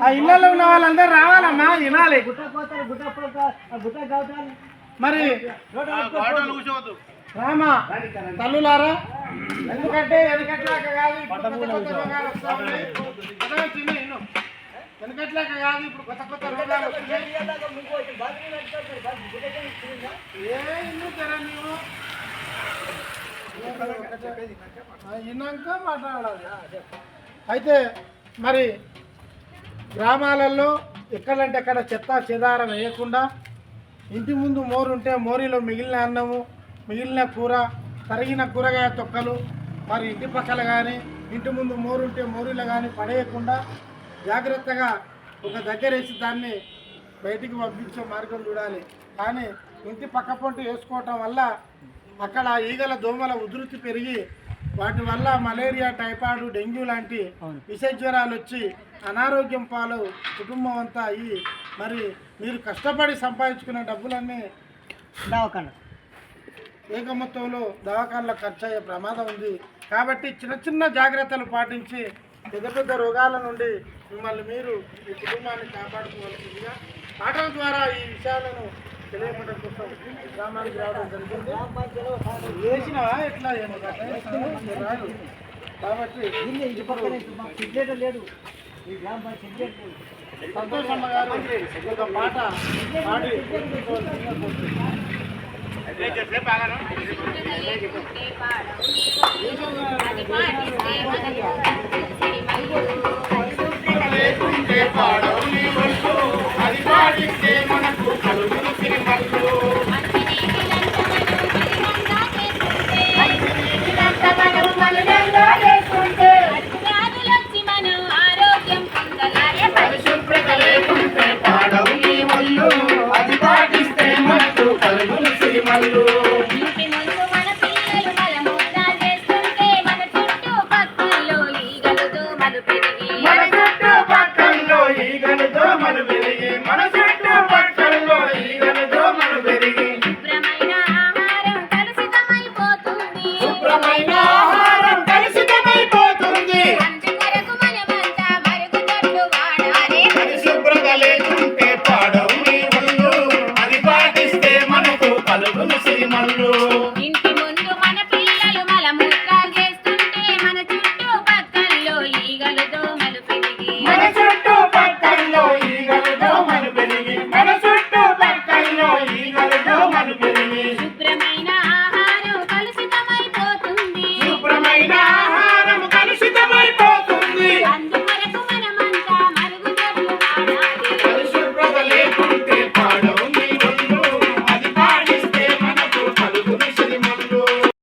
ఆ ఇళ్ళలో ఉన్న వాళ్ళందరూ రావాలమ్మా వినాలి మరి రామా తల్లులారా ఎందుకంటే వెనకట్లాక కాదు ఇప్పుడు కొత్త కొత్త రోగాలు వస్తా ఉన్నాయి. కదా చిన్న ఇన్ను. వెనకట్లాక కాదు ఇప్పుడు కొత్త కొత్త రోగాలు వస్తున్నాయి ఏ ఇల్లు తెర నీవు? ఆ, విన్నాక మాట్లాడాలి. అయితే మరి గ్రామాలలో ఎక్కడంటే అక్కడ చెత్త చెదారం వేయకుండా ఇంటి ముందు మోరు ఉంటే మోరీలో మిగిలిన అన్నము మిగిలిన కూర తరిగిన కూరగాయ తొక్కలు మరి ఇంటి పక్కల కానీ ఇంటి ముందు మోరు ఉంటే మోరీలో కానీ పడేయకుండా జాగ్రత్తగా ఒక దగ్గర వేసి దాన్ని బయటికి పంపించే మార్గం చూడాలి. కానీ ఇంటి పక్క పంట వేసుకోవటం వల్ల అక్కడ ఈగల దోమల ఉధృతి పెరిగి వాటి వల్ల మలేరియా టైఫాయిడ్ డెంగ్యూ లాంటి విష జ్వరాలు వచ్చి అనారోగ్యం పాలు కుటుంబం అంతా అయ్యి మరి మీరు కష్టపడి సంపాదించుకునే డబ్బులన్నీ దవాఖాన? ఏక మొత్తంలో దవాఖానలో ఖర్చు అయ్యే ప్రమాదం ఉంది. కాబట్టి చిన్న చిన్న జాగ్రత్తలు పాటించి పెద్ద పెద్ద రోగాల నుండి మిమ్మల్ని మీరు మీ కుటుంబాన్ని కాపాడుకోవాల్సిందిగా పాటల ద్వారా ఈ విషయాలను తెలియపడం కోసం గ్రామానికి రావడం జరిగింది. వేసినవా ఎట్లా ఏమో కదా? రాదు. కాబట్టి లేదు ఈ గ్రామ పంచాయతీ లేదు సంతోషమ్మ గారు ఒక పాట పాడి కోరుతున్నాను.